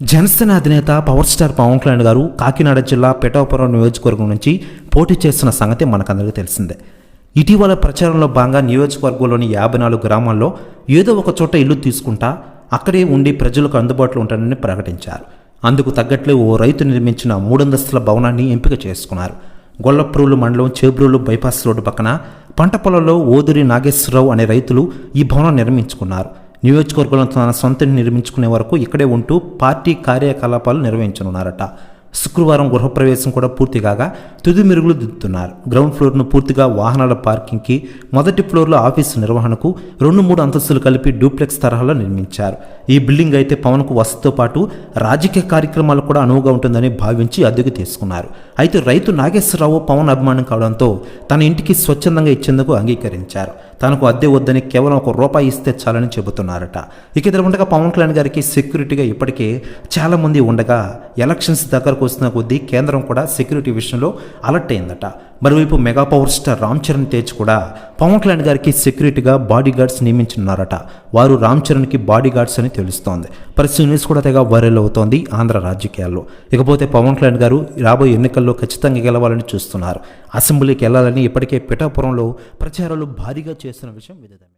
జనసేన అధినేత power star Pawan Kalyan గారు కాకినాడ జిల్లా పిఠాపురం నియోజకవర్గం నుంచి పోటీ చేస్తున్న సంగతి మనకందరికీ తెలిసిందే. ఇటీవల ప్రచారంలో భాగంగా నియోజకవర్గంలోని యాభై నాలుగు గ్రామాల్లో ఏదో ఒక చోట ఇల్లు తీసుకుంటా అక్కడే ఉండి ప్రజలకు అందుబాటులో ఉంటానని ప్రకటించారు. అందుకు తగ్గట్లే ఓ రైతు నిర్మించిన మూడంతస్తుల భవనాన్ని ఎంపిక చేసుకున్నారు. గొల్లప్రూలు మండలం చేబ్రూలు బైపాస్ రోడ్డు పక్కన పంట పొలంలో ఓదురి నాగేశ్వరరావు అనే రైతులు ఈ భవనం నిర్మించుకున్నారు. నియోజకవర్గంలో తన సొంతని నిర్మించుకునే వరకు ఇక్కడే ఉంటూ పార్టీ కార్యకలాపాలు నిర్వహించనున్నారట. శుక్రవారం గృహప్రవేశం కూడా పూర్తి కాగా తుది మెరుగులు దిద్దుతున్నారు. గ్రౌండ్ ఫ్లోర్ను పూర్తిగా వాహనాల పార్కింగ్కి మొదటి ఫ్లోర్లో ఆఫీసు నిర్వహణకు రెండు మూడు అంతస్తులు కలిపి డూప్లెక్స్ తరహాలో నిర్మించారు. ఈ బిల్డింగ్ అయితే పవన్కు వసతితో పాటు రాజకీయ కార్యక్రమాలు కూడా అనువుగా ఉంటుందని భావించి అద్దెకు తీసుకున్నారు. అయితే రైతు నాగేశ్వరరావు పవన్ అభిమానం కావడంతో తన ఇంటికి స్వచ్ఛందంగా ఇచ్చేందుకు అంగీకరించారు. తనకు అద్దె వద్దని కేవలం ఒక రూపాయి ఇస్తే చాలని చెబుతున్నారట. ఇక ఇద్దరు ఉండగా పవన్ కళ్యాణ్ గారికి సెక్యూరిటీగా ఇప్పటికే చాలామంది ఉండగా ఎలక్షన్స్ దగ్గరకు వస్తున్న కొద్దీ కేంద్రం కూడా సెక్యూరిటీ విషయంలో అలర్ట్ అయిందట. మరోవైపు mega power star Ram Charan Tej కూడా పవన్ కళ్యాణ్ గారికి సెక్యూరిటీగా బాడీ గార్డ్స్ నియమించనున్నారట. వారు రామ్ చరణ్కి బాడీ గార్డ్స్ అని తెలుస్తోంది. ప్రస్తుత న్యూస్ కూడా తెగ వైరల్ అవుతోంది ఆంధ్ర రాజకీయాల్లో. ఇకపోతే పవన్ కళ్యాణ్ గారు రాబోయే ఎన్నికల్లో ఖచ్చితంగా గెలవాలని చూస్తున్నారు. అసెంబ్లీకి వెళ్ళాలని ఇప్పటికే పిఠాపురంలో ప్రచారాలు భారీగా చేస్తున్న విషయం విదితమే